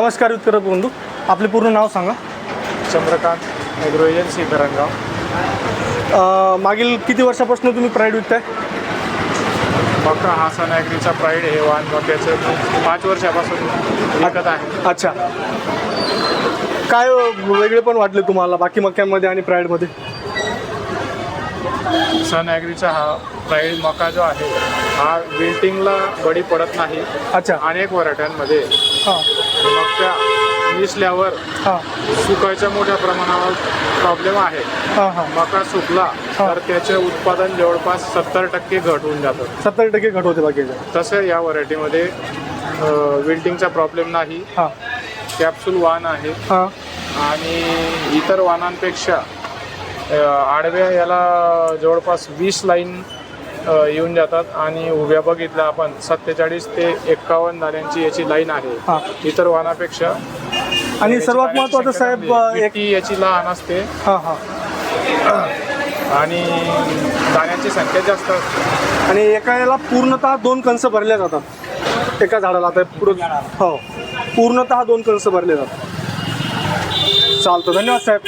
नमस्कार उत्तर बंधू आपले पूर्ण नाव सांगा. चंद्रकांत ॲग्रो एजन्सी अ, मागील किती वर्षापासून तुम्ही प्राईड विकताय? मका हा सन ॲग्रीचा प्राईड हे वाहन मक्याचं पाच वर्षापासून विकत आहे. अच्छा. काय वेगळे पण वाटले तुम्हाला बाकी मक्यांमध्ये आणि प्राईडमध्ये सन ॲग्रीचा हा प्राईड मका जो आहे हा विल्टिंगला बळी पडत नाही. अच्छा. अनेक वराठ्यांमध्ये हां. मक्या निसल्यावर हां. सुकायच्या मोठ्या प्रमाणावर प्रॉब्लेम आहे. हां हां. मका सुकला तर त्याचे उत्पादन जवळपास सत्तर टक्के घट होऊन जातं. सत्तर टक्के घट होते बाकीचे तसं या व्हरायटीमध्ये विल्टिंगचा प्रॉब्लेम नाही. हां. कॅप्सूल वाहन आहे. हां. आणि इतर वाहनांपेक्षा अ, आडव्या याला जवळपास वीस लाईन येऊन जातात आणि उभ्या बघितल्या आपण सत्तेचाळीस ते एक्कावन्न दाण्यांची याची लाईन आहे. हां. इतर वाहनापेक्षा आणि सर्वात संख्या साहेब. एक याची लहान असते. हां हां. आणि दाण्यांची संख्या जास्त असते. आणि एका याला पूर्णतः दोन कंस भरले जातात. एका झाडाला आता पुढं हो. पूर्णतः दोन कंस भरले जातात. चालतं. धन्यवाद साहेब.